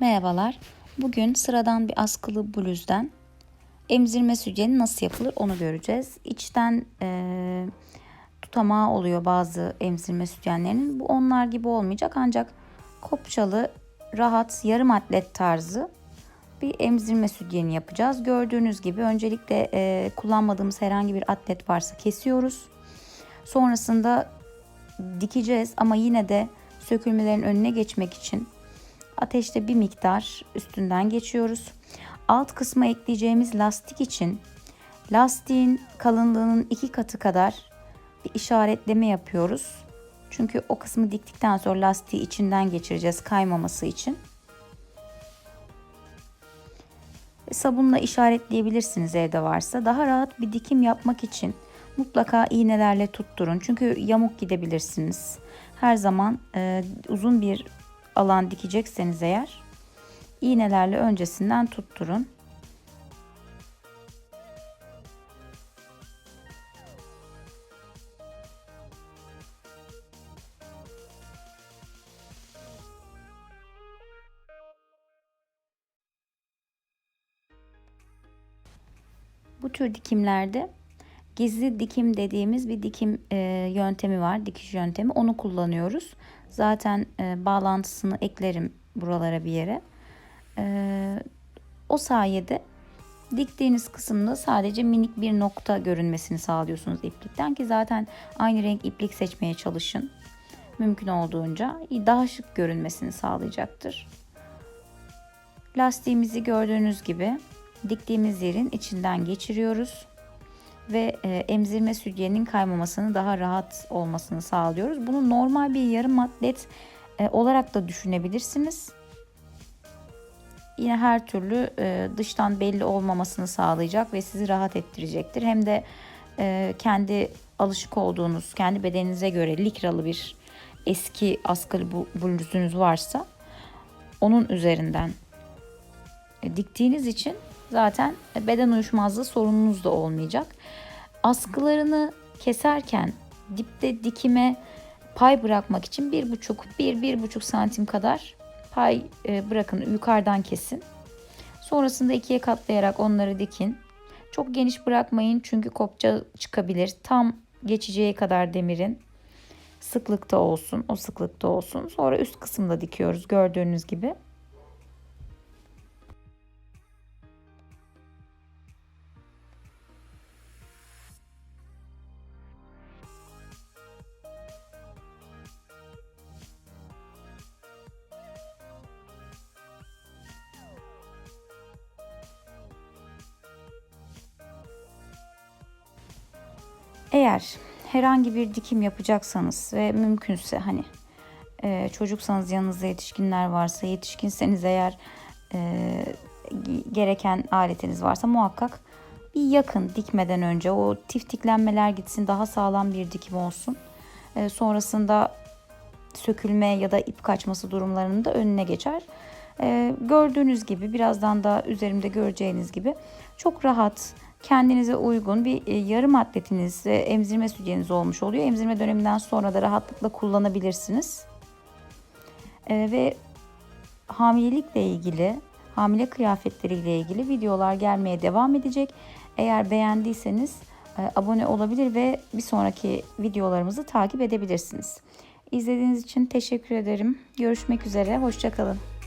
Merhabalar. Bugün sıradan bir askılı bluzdan emzirme sütyeni nasıl yapılır onu göreceğiz. İçten e, tutamağı oluyor bazı emzirme sütyenlerinin. Bu onlar gibi olmayacak ancak kopçalı, rahat, yarım atlet tarzı bir emzirme sütyeni yapacağız. Gördüğünüz gibi öncelikle e, kullanmadığımız herhangi bir atlet varsa kesiyoruz. Sonrasında dikeceğiz ama yine de sökülmelerin önüne geçmek için ateşte bir miktar üstünden geçiyoruz. Alt kısma ekleyeceğimiz lastik için lastiğin kalınlığının iki katı kadar bir işaretleme yapıyoruz. Çünkü o kısmı diktikten sonra lastiği içinden geçireceğiz kaymaması için. Sabunla işaretleyebilirsiniz evde varsa. Daha rahat bir dikim yapmak için mutlaka iğnelerle tutturun. Çünkü yamuk gidebilirsiniz. Her zaman e, uzun bir alan dikecekseniz eğer iğnelerle öncesinden tutturun. Bu tür dikimlerde gizli dikim dediğimiz bir dikim e, yöntemi var, dikiş yöntemi. Onu kullanıyoruz. Zaten e, bağlantısını eklerim buralara bir yere. E, o sayede diktiğiniz kısımda sadece minik bir nokta görünmesini sağlıyorsunuz iplikten ki zaten aynı renk iplik seçmeye çalışın. Mümkün olduğunca daha şık görünmesini sağlayacaktır. Lastiğimizi gördüğünüz gibi diktiğimiz yerin içinden geçiriyoruz ve e, emzirme sütyeninin kaymamasını daha rahat olmasını sağlıyoruz. Bunu normal bir yarım atlet e, olarak da düşünebilirsiniz. Yine her türlü e, dıştan belli olmamasını sağlayacak ve sizi rahat ettirecektir. Hem de kendi alışık olduğunuz, kendi bedeninize göre likralı bir eski askılı bluzunuz varsa onun üzerinden diktiğiniz için zaten beden uyuşmazlığı sorununuz da olmayacak. Askılarını keserken dipte dikime pay bırakmak için bir buçuk, bir, bir buçuk santim kadar pay e, bırakın yukarıdan kesin. Sonrasında ikiye katlayarak onları dikin. Çok geniş bırakmayın çünkü kopça çıkabilir. Tam geçeceği kadar demirin sıklıkta olsun, o sıklıkta olsun. Sonra üst kısımda dikiyoruz gördüğünüz gibi. Eğer herhangi bir dikim yapacaksanız ve mümkünse hani e, çocuksanız yanınızda yetişkinler varsa yetişkinseniz eğer e, gereken aletiniz varsa muhakkak bir yakın dikmeden önce o tiftiklenmeler gitsin daha sağlam bir dikim olsun. E, sonrasında sökülme ya da ip kaçması durumlarının da önüne geçer. E, gördüğünüz gibi birazdan da üzerimde göreceğiniz gibi çok rahat kendinize uygun bir e, yarım atletiniz ve emzirme sütyeniz olmuş oluyor. Emzirme döneminden sonra da rahatlıkla kullanabilirsiniz. E, ve hamilelikle ilgili, hamile kıyafetleriyle ilgili videolar gelmeye devam edecek. Eğer beğendiyseniz e, abone olabilir ve bir sonraki videolarımızı takip edebilirsiniz. İzlediğiniz için teşekkür ederim. Görüşmek üzere, hoşçakalın.